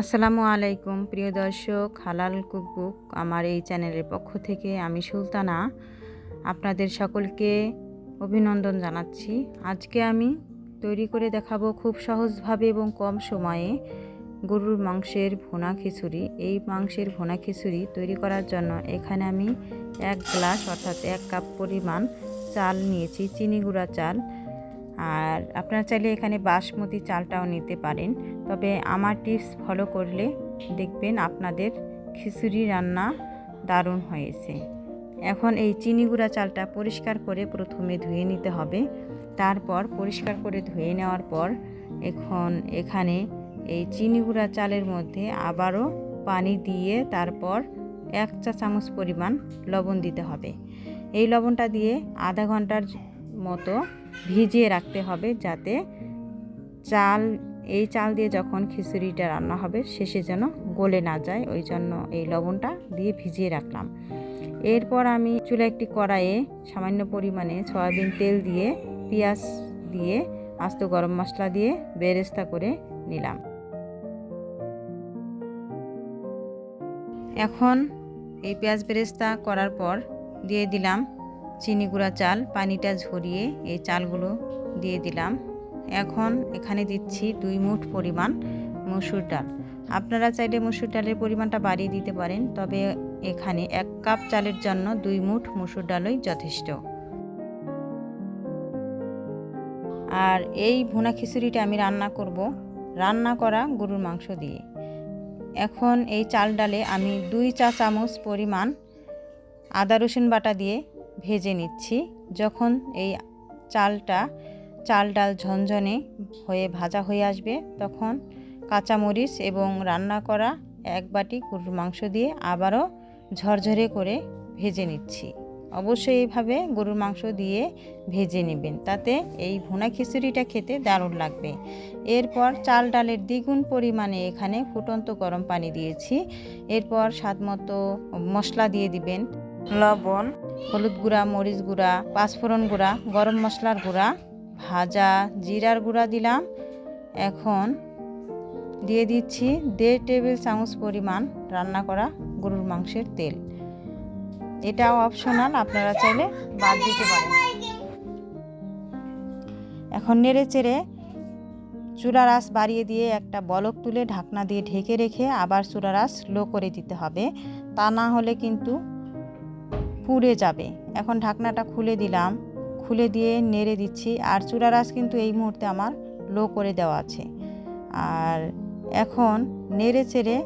আসসালামু আলাইকুম, প্রিয় দর্শক, হালাল কুকবুক আমার এই চ্যানেলের পক্ষ থেকে আমি সুলতানা। আপনাদের সকলকে অভিনন্দন জানাচ্ছি। আজকে আমি তৈরি করে দেখাবো খুব সহজভাবে এবং কম সময়ে গরুর মাংসের ভোনা খিচুড়ি। এই মাংসের ভোনা খিচুড়ি তৈরি করার জন্য এখানে আমি এক গ্লাস অর্থাৎ এক কাপ পরিমাণ চাল নিয়েছি, চিনি গুঁড়া চাল। আর আপনারা চাইলে এখানে বাসমতি চালটাও নিতে পারেন। তবে আমার টিপস ফলো করলে দেখবেন আপনাদের খিচুড়ি রান্না দারুণ হয়েছে। এখন এই চিনি গুঁড়া চালটা পরিষ্কার করে প্রথমে ধুয়ে নিতে হবে। তারপর পরিষ্কার করে ধুয়ে নেওয়ার পর এখন এখানে এই চিনি গুঁড়া চালের মধ্যে আবারও পানি দিয়ে তারপর এক চা চামচ পরিমাণ লবণ দিতে হবে। এই লবণটা দিয়ে আধা ঘণ্টার মতো ভিজিয়ে রাখতে হবে যাতে চাল, এই চাল দিয়ে যখন খিচুড়িটা রান্না হবে শেষে যেন গলে না যায়, ওই জন্য এই লবণটা দিয়ে ভিজিয়ে রাখলাম। এরপর আমি চুলা একটি কড়াইয়ে সামান্য পরিমাণে সয়াবিন তেল দিয়ে, পেঁয়াজ দিয়ে, আস্ত গরম মশলা দিয়ে বেরেস্তা করে নিলাম। এখন এই পেঁয়াজ বেরেস্তা করার পর দিয়ে দিলাম চিনি গুঁড়া চাল, পানিটা ঝরিয়ে এই চালগুলো দিয়ে দিলাম। এখন এখানে দিচ্ছি দুই মুঠ পরিমাণ মসুর ডাল। আপনারা চাইলে মসুর ডালের পরিমাণটা বাড়িয়ে দিতে পারেন, তবে এখানে এক কাপ চালের জন্য দুই মুঠ মসুর ডালই যথেষ্ট। আর এই ভুনা খিচুড়িটা আমি রান্না করব, রান্না করা গরুর মাংস দিয়ে। এখন এই চাল ডালে আমি দুই চা চামচ পরিমাণ আদা রসুন বাটা দিয়ে ভেজে নিচ্ছি। যখন এই চালটা, চাল ডাল ঝনঝনে হয়ে ভাজা হয়ে আসবে, তখন কাঁচামরিচ এবং রান্না করা এক বাটি গরুর মাংস দিয়ে আবারও ঝরঝরে করে ভেজে নিচ্ছি। অবশ্যই এইভাবে গরুর মাংস দিয়ে ভেজে নেবেন, তাতে এই ভুনা খিচুড়িটা খেতে দারুণ লাগবে। এরপর চাল ডালের দ্বিগুণ পরিমাণে এখানে ফুটন্ত গরম পানি দিয়েছি। এরপর স্বাদ মতো মশলা দিয়ে দিবেন। লবণ, হলুদ গুঁড়া, মরিচ গুঁড়া, পাঁচফোড়ন গুঁড়া, গরম মশলার গুঁড়া, ভাজা জিরার গুঁড়া দিলাম। এখন দিয়ে দিচ্ছি দেড় টেবিল চামচ পরিমাণ রান্না করা গরুর মাংসের তেল। এটাও অপশনাল আপনারা চাইলে বাদ দিতে পারেন। এখন নেড়ে চেড়ে চুলার আঁচ বাড়িয়ে দিয়ে একটা বলক তুলে ঢাকনা দিয়ে ঢেকে রেখে আবার চুলার আঁচ লো করে দিতে হবে। তা না হলে কিন্তু পুড়ে যাবে। এখন ঢাকনাটা খুলে দিলাম। খুলে দিয়ে নেড়ে দিচ্ছি। আর চুলার রাস কিন্তু এই মুহূর্তে আমার লো করে দেওয়া আছে। আর এখন নেড়ে চেড়ে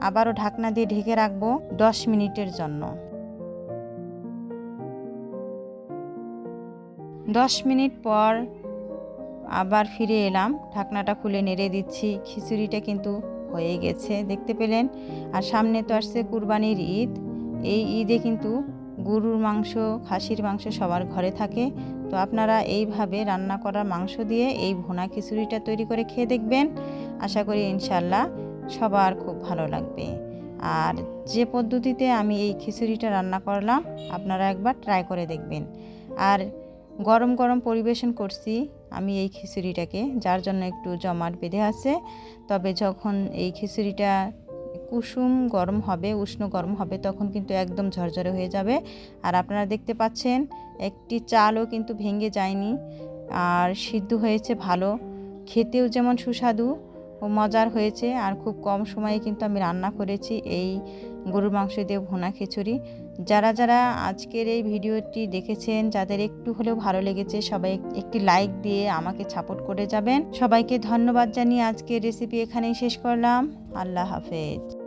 আবারও ঢাকনা দিয়ে ঢেকে রাখব দশ মিনিটের জন্য। দশ মিনিট পর আবার ফিরে এলাম। ঢাকনাটা খুলে নেড়ে দিচ্ছি। খিচুড়িটা কিন্তু হয়ে গেছে। দেখতে পেলেন? আর সামনে তো আসছে কুরবানির ঈদ। এই ঈদে কিন্তু গরুর মাংস, খাসির মাংস সবার ঘরে থাকে। তো আপনারা এইভাবে রান্না করা মাংস দিয়ে এই ভুনা খিচুড়িটা তৈরি করে খেয়ে দেখবেন। আশা করি ইনশাল্লাহ সবার খুব ভালো লাগবে। আর যে পদ্ধতিতে আমি এই খিচুড়িটা রান্না করলাম, আপনারা একবার ট্রাই করে দেখবেন। আর গরম গরম পরিবেশন করছি আমি এই খিচুড়িটাকে, যার জন্য একটু জমাট বেঁধে আছে। তবে যখন এই খিচুড়িটা কুসুম গরম হবে, উষ্ণ গরম হবে, তখন কিন্তু একদম ঝরঝরে হয়ে যাবে। আর আপনারা দেখতে পাচ্ছেন, একটি চালও কিন্তু ভেঙে যায়নি। আর সিদ্ধ হয়েছে ভালো। খেতেও যেমন সুস্বাদু ও মজার হয়েছে। আর খুব কম সময়ে কিন্তু আমি রান্না করেছি এই গরুর মাংস দিয়ে ভুনা খিচুড়ি। যারা যারা আজকের এই ভিডিওটি দেখেছেন, যাদের একটু হলেও ভালো লেগেছে, সবাই একটি লাইক দিয়ে আমাকে সাপোর্ট করে যাবেন। সবাইকে ধন্যবাদ জানিয়ে আজকের রেসিপি এখানেই শেষ করলাম। আল্লাহ হাফেজ।